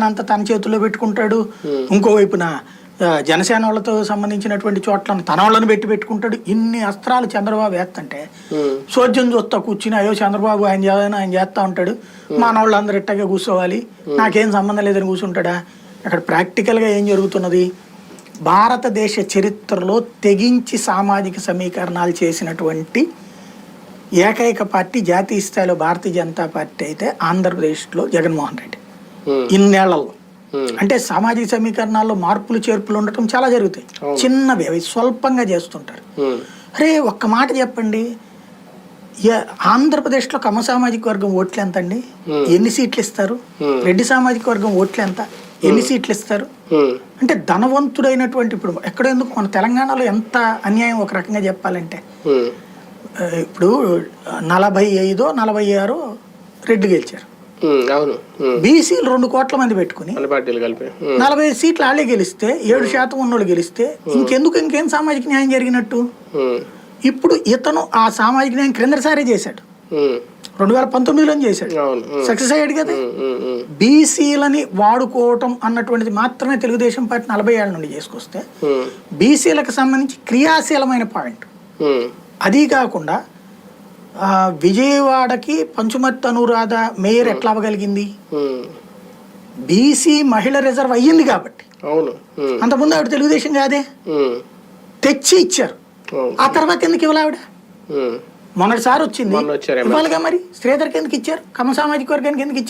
అంతా తన చేతుల్లో పెట్టుకుంటాడు. ఇంకోవైపున ఆ, జనసేన వాళ్ళతో సంబంధించినటువంటి చోట్లను తన వాళ్ళని పెట్టి పెట్టుకుంటాడు. ఇన్ని అస్త్రాలు చంద్రబాబు వేస్తంటే ఉమ్, సోద్యం చూస్తా కూర్చుని అయ్యో చంద్రబాబు ఆయన చేయాలని ఆయన చేస్తా ఉంటాడు. మన వాళ్ళందరూ ఇట్టగా కూర్చోవాలి. నాకేం సంబంధం లేదని కూర్చుంటాడా? అక్కడ ప్రాక్టికల్గా ఏం జరుగుతున్నది? భారతదేశ చరిత్రలో తెగించి సామాజిక సమీకరణాలు చేసినటువంటి ఏకైక పార్టీ జాతీయ స్థాయిలో భారతీయ జనతా పార్టీ అయితే ఆంధ్రప్రదేశ్లో జగన్మోహన్ రెడ్డి. ఇన్నేళ్ళలో. ఉమ్, అంటే సామాజిక సమీకరణాల్లో మార్పులు చేర్పులు ఉండటం చాలా జరుగుతాయి. చిన్నవి అవి స్వల్పంగా చేస్తుంటారు. ఉమ్, అరే ఒక్క మాట చెప్పండి. ఆంధ్రప్రదేశ్లో కమ్మ సామాజిక వర్గం ఓట్లు ఎంత అండి ఎన్ని సీట్లు ఇస్తారు? రెడ్డి సామాజిక వర్గం ఓట్లు ఎంత? ఎన్ని సీట్లు ఇస్తారు? అంటే ధనవంతుడైనటువంటి ఇప్పుడు ఎక్కడ ఎందుకు మన తెలంగాణలో ఎంత అన్యాయం ఒక రకంగా చెప్పాలంటే. ఇప్పుడు నలభై ఐదో నలభై ఆరో రెడ్డి గెలిచారు. అవును. బీసీలు రెండు కోట్ల మంది పెట్టుకుని నలభై సీట్లు వాళ్ళే గెలిస్తే ఏడు శాతం ఉన్నోళ్ళు గెలిస్తే ఇంకెందుకు ఇంకేం సామాజిక న్యాయం జరిగినట్టు? ఇప్పుడు ఇతను ఆ సామాజిక న్యాయం క్రిందసారే చేశాడు. రెండు వేల పంతొమ్మిదిలో చేశాడు. సక్సెస్ అయ్యాడు కదా? బీసీలని వాడుకోవటం అన్నటువంటిది మాత్రమే తెలుగుదేశం పార్టీ నలభై ఏళ్ళ నుండి చేసుకొస్తే బీసీలకు సంబంధించి క్రియాశీలమైన పాయింట్. అది కాకుండా విజయవాడకి పంచుమర్తి అనురాధ మేయర్ ఎట్లా అవ్వగలిగింది? బీసీ మహిళ రిజర్వ్ అయ్యింది కాబట్టి. అవును. అంతకుముందు ఆవిడ తెలుగుదేశం కాదే? తెచ్చి ఇచ్చారు. ఆ తర్వాత ఎందుకు ఇవ్వాలి ఆవిడ? మొన్నటిసారి వచ్చింది ఇవ్వాలిగా మరి? శ్రీధర్కి ఎందుకు ఇచ్చారు? కమ్మ సామాజిక వర్గానికి ఎందుకు ఇచ్చారు?